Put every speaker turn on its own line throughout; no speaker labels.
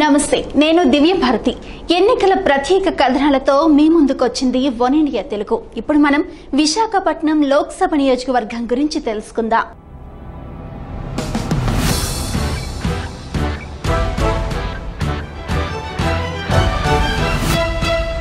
నమస్తే నేను దివ్య భారతి. ఎన్నికల ప్రత్యేక కథనాలతో మీ ముందుకొచ్చింది వన్ ఇండియా తెలుగు. ఇప్పుడు మనం విశాఖపట్నం లోక్సభ నియోజకవర్గం గురించి తెలుసుకుందాం.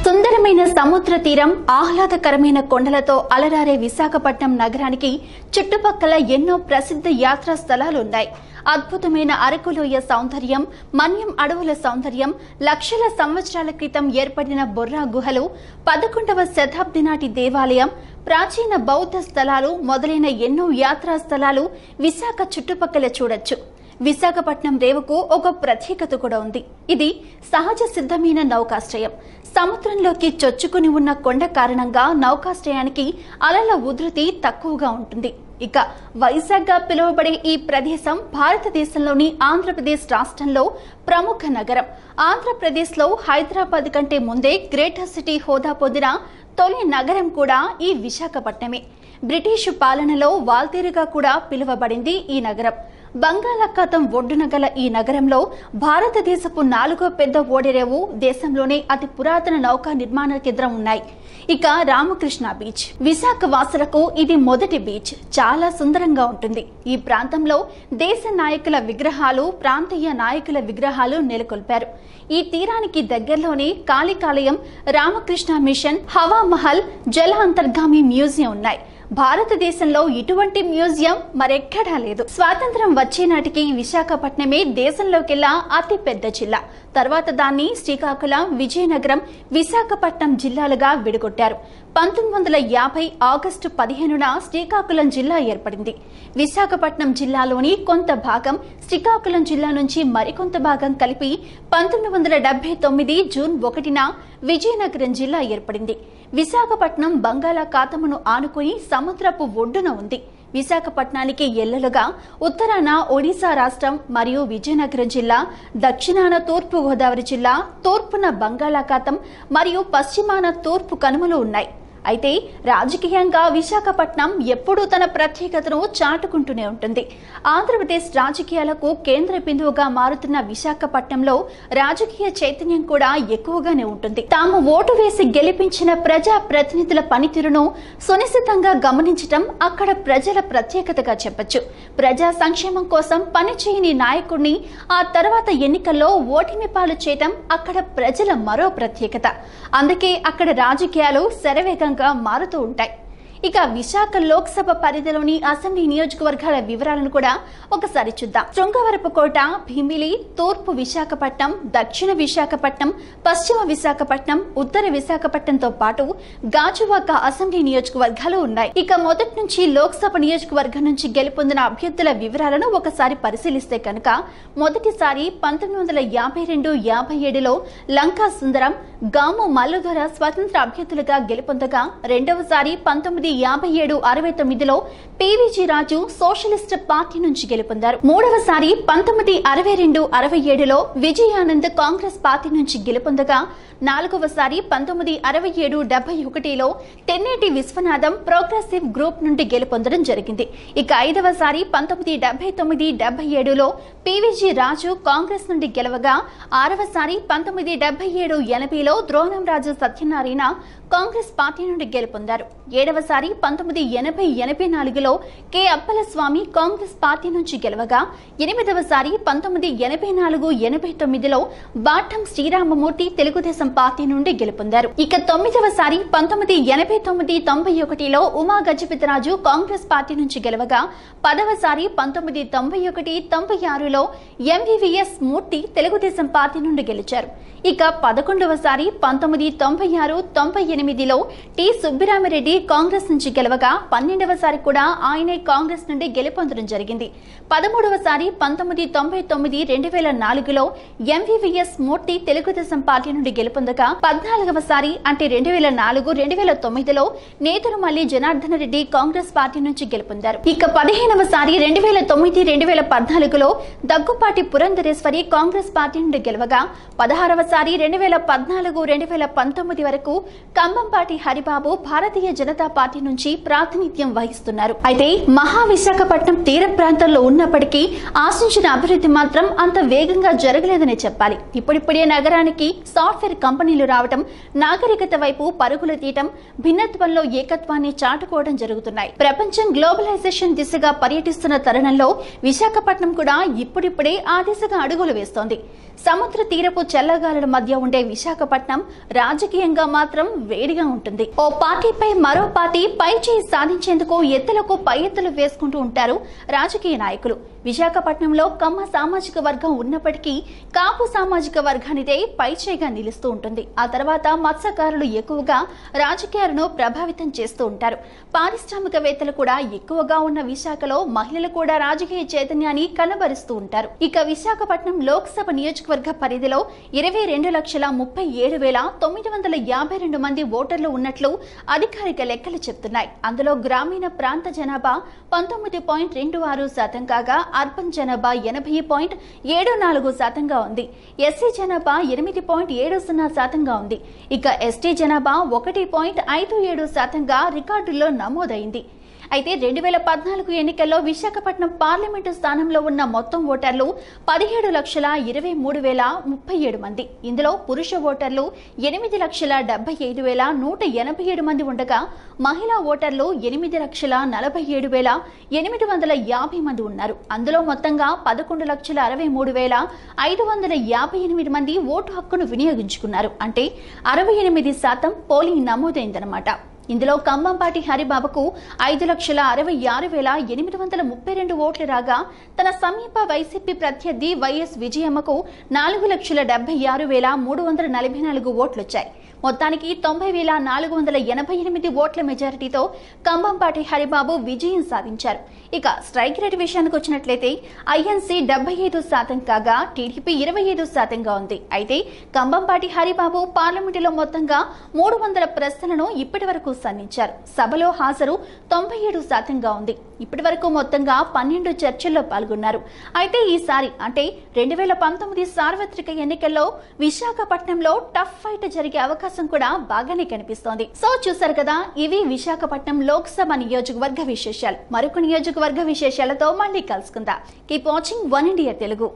సుందరమైన సముద్ర తీరం ఆహ్లాదకరమైన కొండలతో అలరారే విశాఖపట్నం నగరానికి చుట్టుపక్కల ఎన్నో ప్రసిద్ధ యాత్రా స్థలాలు ఉన్నాయి అద్భుతమైన అరకులోయ సౌందర్యం మన్యం అడవుల సౌందర్యం లక్షల సంవత్సరాల క్రితం ఏర్పడిన బొర్రా గుహలు పదకొండవ శతాబ్ది నాటి దేవాలయం ప్రాచీన బౌద్ధ స్థలాలు మొదలైన ఎన్నో యాత్రా స్థలాలు విశాఖ చుట్టుపక్కల చూడొచ్చు. విశాఖపట్నం రేవుకు ఒక ప్రత్యేకత కూడా ఉంది. ఇది సహజ సిద్ధమైన నౌకాశ్రయం. సముద్రంలోకి చొచ్చుకుని ఉన్న కొండ కారణంగా నౌకాశ్రయానికి అలల ఉధృతి తక్కువగా ఉంటుంది. ఇక వైజాగ్గా పిలువబడే ఈ ప్రదేశం భారతదేశంలోని ఆంధ్రప్రదేశ్ రాష్ట్రంలో ప్రముఖ నగరం. ఆంధ్రప్రదేశ్లో హైదరాబాద్ కంటే ముందే గ్రేటర్ సిటీ హోదా పొందిన తొలి నగరం కూడా ఈ విశాఖపట్నమే. బ్రిటిషు పాలనలో వాల్తేరుగా కూడా పిలువబడింది ఈ నగరం. బంగాళాఖాతం ఒడ్డున గల ఈ నగరంలో భారతదేశపు నాలుగో పెద్ద ఓడరేవు దేశంలోనే అతి పురాతన నౌకా నిర్మాణ కేంద్రం ఉన్నాయి. ఇక రామకృష్ణ బీచ్. విశాఖ వాసులకు ఇది మొదటి బీచ్. చాలా సుందరంగా ఉంటుంది. ఈ ప్రాంతంలో దేశ నాయకుల విగ్రహాలు ప్రాంతీయ నాయకుల విగ్రహాలు నెలకొల్పారు. ఈ తీరానికి దగ్గరలోనే కాళికాలయం రామకృష్ణ మిషన్ హవామహల్ జల అంతర్గామి మ్యూజియం ఉన్నాయి. భారతదేశంలో ఇటువంటి మ్యూజియం మరెక్కడా లేదు. స్వాతంత్రం వచ్చే నాటికి విశాఖపట్నమే దేశంలోకెల్లా అతి పెద్ద జిల్లా. తర్వాత దాన్ని శ్రీకాకుళం విజయనగరం విశాఖపట్నం జిల్లాలుగా విడగొట్టారు. పంతొమ్మిది వందల యాభై ఆగస్టు పదిహేనున శ్రీకాకుళం జిల్లా ఏర్పడింది. విశాఖపట్నం జిల్లాలోని కొంత భాగం శ్రీకాకుళం జిల్లా నుంచి మరికొంత భాగం కలిపి పంతొమ్మిది వందల డెబ్బై తొమ్మిది జూన్ ఒకటిన విజయనగరం జిల్లా ఏర్పడింది. విశాఖపట్నం బంగాళాఖాతమును ఆనుకుని సముద్రపు ఒడ్డున ఉంది. విశాఖపట్నానికి ఎల్లలుగా ఉత్తరాన ఒడిశా రాష్ట్రం మరియు విజయనగరం జిల్లా దక్షిణాన తూర్పు గోదావరి జిల్లా తూర్పున బంగాళాఖాతం మరియు పశ్చిమాన తూర్పు కనుమలు ఉన్నాయి. అయితే రాజకీయంగా విశాఖపట్నం ఎప్పుడూ తన ప్రత్యేకతను చాటుకుంటూనే ఉంటుంది. ఆంధ్రప్రదేశ్ రాజకీయాలకు కేంద్ర బిందువుగా మారుతున్న విశాఖపట్నంలో రాజకీయ చైతన్యం కూడా ఎక్కువగానే ఉంటుంది. తాము ఓటు వేసి గెలిపించిన ప్రజా ప్రతినిధుల పనితీరును సునిశ్చితంగా గమనించటం అక్కడ ప్రజల ప్రత్యేకతగా చెప్పొచ్చు. ప్రజా సంక్షేమం కోసం పనిచేయని నాయకుడిని ఆ తర్వాత ఎన్నికల్లో ఓటమి పాలు చేయటం అక్కడ ప్రజల మరో ప్రత్యేకత. అందుకే అక్కడ రాజకీయాలు శరవేగంగా మారుతూ ఉంటాయి. ఇక విశాఖ లోక్సభ పరిధిలోని అసెంబ్లీ నియోజకవర్గాల వివరాలను కూడా ఒకసారి చూద్దాం. శృంగవరపుకోట భీమిలి తూర్పు విశాఖపట్నం దక్షిణ విశాఖపట్నం పశ్చిమ విశాఖపట్నం ఉత్తర విశాఖపట్నంతో పాటు గాజువాక అసెంబ్లీ నియోజకవర్గాలు ఉన్నాయి. ఇక మొదటి నుంచి లోక్సభ నియోజకవర్గం నుంచి గెలుపొందిన అభ్యర్థుల వివరాలను ఒకసారి పరిశీలిస్తే కనుక మొదటిసారి పంతొమ్మిది వందల యాభై రెండు యాభై ఏడులో లంకా సుందరం గాము మల్లుధర స్వతంత్ర అభ్యర్థులుగా గెలుపొందగా రెండవసారి పంతొమ్మిది యాభై ఏడు అరవై తొమ్మిదిలో పీవీజీ రాజు సోషలిస్ట్ పార్టీ నుంచి గెలుపొందారు. మూడవసారి పంతొమ్మిది అరవై రెండు అరవై ఏడులో విజయానంద్ కాంగ్రెస్ పార్టీ నుంచి గెలుపొందగా నాలుగవసారి పంతొమ్మిది అరవై ఏడు డెబ్బై ఒకటిలో తెన్నేటి విశ్వనాథం ప్రోగ్రెసివ్ గ్రూప్ నుండి గెలుపొందడం జరిగింది. ఇక ఐదవసారి పంతొమ్మిది డెబ్బై తొమ్మిది డెబ్బై ఏడులో పీవీజీ రాజు కాంగ్రెస్ నుండి గెలవగా ఆరవసారి పంతొమ్మిది డెబ్బై ఏడు ఎనభైలో ద్రోణం రాజు సత్యనారాయణ కాంగ్రెస్ పార్టీ నుండి గెలుపొందారు. ఏడవసారి పంతొమ్మిది ఎనభై ఎనభై నాలుగులో కె. అప్పలస్వామి కాంగ్రెస్ పార్టీ నుంచి గెలవగా ఎనిమిదవసారి పంతొమ్మిది ఎనభై నాలుగు ఎనభై తొమ్మిదిలో బాటం శ్రీరామమూర్తి తెలుగుదేశం పార్టీ నుండి గెలుపొందారు. ఇక తొమ్మిదవసారి పంతొమ్మిది ఎనభై తొమ్మిది తొంభై ఒకటిలో ఉమా గజపతిరాజు కాంగ్రెస్ పార్టీ నుంచి గెలవగా పదవసారి పంతొమ్మిది తొంభై ఒకటి తొంభై ఆరులో ఎంవివిఎస్ మూర్తి తెలుగుదేశం పార్టీ నుండి గెలిచారు. ఇక పదకొండవసారి పంతొమ్మిది తొంభై ఆరు తొంభై ఎనిమిదిలో టి సుబ్బిరామిరెడ్డి కాంగ్రెస్ నుంచి గెలవగా పన్నెండవసారి కూడా ఆయనే కాంగ్రెస్ నుండి గెలుపొందడం జరిగింది. పదమూడవసారి పంతొమ్మిది తొంభై తొమ్మిది రెండు వేల నాలుగులో ఎంవివిఎస్ మూర్తి తెలుగుదేశం పార్టీ నుండి గెలుపొందగా పద్నాలుగవసారి అంటే రెండు వేల నాలుగు రెండు వేల తొమ్మిదిలో నేతరుమల్లి జనార్దన రెడ్డి కాంగ్రెస్ పార్టీ నుంచి గెలుపొందారు. ఇక పదిహేనవసారి రెండు వేల తొమ్మిది రెండు వేల పద్నాలుగులో దగ్గుపాటి పురంధరేశ్వరి కాంగ్రెస్ పార్టీ నుండి గెలవగా పదహారవసారి రెండు వేల పద్నాలుగు రెండు వేల పంతొమ్మిది వరకు కంబంపాటి హరిబాబు భారతీయ జనతా పార్టీ నుంచి ప్రాతినిధ్యం వహిస్తున్నారు. అయితే మహా విశాఖపట్నం తీర ప్రాంతంలో ఉన్నప్పటికీ ఆశించిన అభివృద్ధి మాత్రం అంత వేగంగా జరగలేదనే చెప్పాలి. ఇప్పుడిప్పుడే నగరానికి సాఫ్ట్వేర్ కంపెనీలు రావటం నాగరికత వైపు పరుగులు తీయటం భిన్నత్వంలో ఏకత్వాన్ని చాటుకోవడం జరుగుతున్నాయి. ప్రపంచం గ్లోబలైజేషన్ దిశగా పర్యటిస్తున్న తరుణంలో విశాఖపట్నం కూడా ఇప్పుడిప్పుడే ఆ దిశగా అడుగులు వేస్తోంది. సముద్ర తీరపు చల్లగాలుల మధ్య ఉండే విశాఖపట్నం రాజకీయంగా మాత్రం వేడిగా ఉంటుంది. ఓ పార్టీపై మరో పార్టీ పై చేయి సాధించేందుకు ఎత్తులకు పై ఎత్తులు వేసుకుంటూ ఉంటారు రాజకీయ నాయకులు. విశాఖపట్నంలో కమ్మ సామాజిక వర్గం ఉన్నప్పటికీ కాపు సామాజిక వర్గానిదే పైచేయిగా నిలుస్తూ ఉంటుంది. ఆ తర్వాత మత్స్యకారులు ఎక్కువగా రాజకీయాలను ప్రభావితం చేస్తూ ఉంటారు. పారిశ్రామికవేత్తలు కూడా ఎక్కువగా ఉన్న విశాఖలో మహిళలు కూడా రాజకీయ చైతన్యాన్ని కనబరుస్తూ ఉంటారు. ఇక విశాఖపట్నం లోక్సభ నియోజకవర్గ పరిధిలో ఇరవై రెండు లక్షల ముప్పై ఏడు వేల తొమ్మిది వందల యాభై రెండు మంది ఓటర్లు ఉన్నట్లు అధికారిక లెక్కలు చెప్తున్నాయి. అందులో గ్రామీణ ప్రాంత జనాభా పంతొమ్మిది పాయింట్ రెండు ఆరు శాతం కాగా అర్బన్ జనాభా ఎనభై పాయింట్ ఏడు నాలుగు శాతంగా ఉంది. ఎస్సీ జనాభా ఎనిమిది పాయింట్ ఏడు సున్నా శాతంగా ఉంది. ఇక ఎస్టీ జనాభా ఒకటి పాయింట్ ఐదు ఏడు శాతంగా రికార్డుల్లో నమోదైంది. అయితే రెండు వేల పద్నాలుగు ఎన్నికల్లో విశాఖపట్నం పార్లమెంటు స్థానంలో ఉన్న మొత్తం ఓటర్లు పదిహేడు లక్షల ఇరవై మూడు వేల ముప్పై ఏడు మంది. ఇందులో పురుష ఓటర్లు ఎనిమిది లక్షల డెబ్బై ఐదు వేల నూట ఎనభై ఏడు మంది ఉండగా మహిళా ఓటర్లు ఎనిమిది లక్షల నలభై ఏడు వేల ఎనిమిది వందల యాభై మంది ఉన్నారు. అందులో మొత్తంగా పదకొండు లక్షల అరవై మూడు వేల ఐదు వందల యాభై ఎనిమిది మంది ఓటు హక్కును వినియోగించుకున్నారు. అంటే అరవై ఎనిమిది శాతం పోలింగ్ నమోదైందన్నమాట. ఇందులో ఖమ్మంపాటి హరిబాబుకు ఐదు లక్షల అరవై ఆరు వేల ఎనిమిది వందల ముప్పై రెండు ఓట్లు రాగా తన సమీప వైసీపీ ప్రత్యర్థి వైఎస్ విజయమ్మకు నాలుగు లక్షల డెబ్బై ఆరు వేల మూడు వందల నలభై నాలుగు ఓట్లొచ్చాయి. మొత్తానికి తొంభై వేల నాలుగు వందల ఎనభై ఎనిమిది ఓట్ల మెజారిటీతో కంబంపాటి హరిబాబు విజయం సాధించారు. ఇక స్ట్రైక్ రేట్ విషయానికి వచ్చినట్లయితే ఐఎన్సీ డెబ్బై ఐదు శాతం కాగా టీడీపీ ఇరవై ఐదు శాతంగా ఉంది. అయితే కంబంపాటి హరిబాబు పార్లమెంటులో మొత్తంగా మూడు వందల ప్రశ్నలను ఇప్పటి వరకు సంధించారు. సభలో హాజరు తొంభై ఏడు శాతంగా ఉంది. ఇప్పటి వరకు మొత్తంగా పన్నెండు చర్చల్లో పాల్గొన్నారు. అయితే ఈసారి అంటే రెండు వేల పంతొమ్మిది సార్వత్రిక ఎన్నికల్లో విశాఖపట్నంలో టఫ్ ఫైట్ జరిగే అవకాశం కూడా బాగానే కనిపిస్తోంది. సో చూసారు కదా ఇవి విశాఖపట్నం లోక్సభ నియోజకవర్గ విశేషాలు. మరొక నియోజకవర్గ విశేషాలతో మళ్ళీ కలుసుకుందాం. Keep watching one India Telugu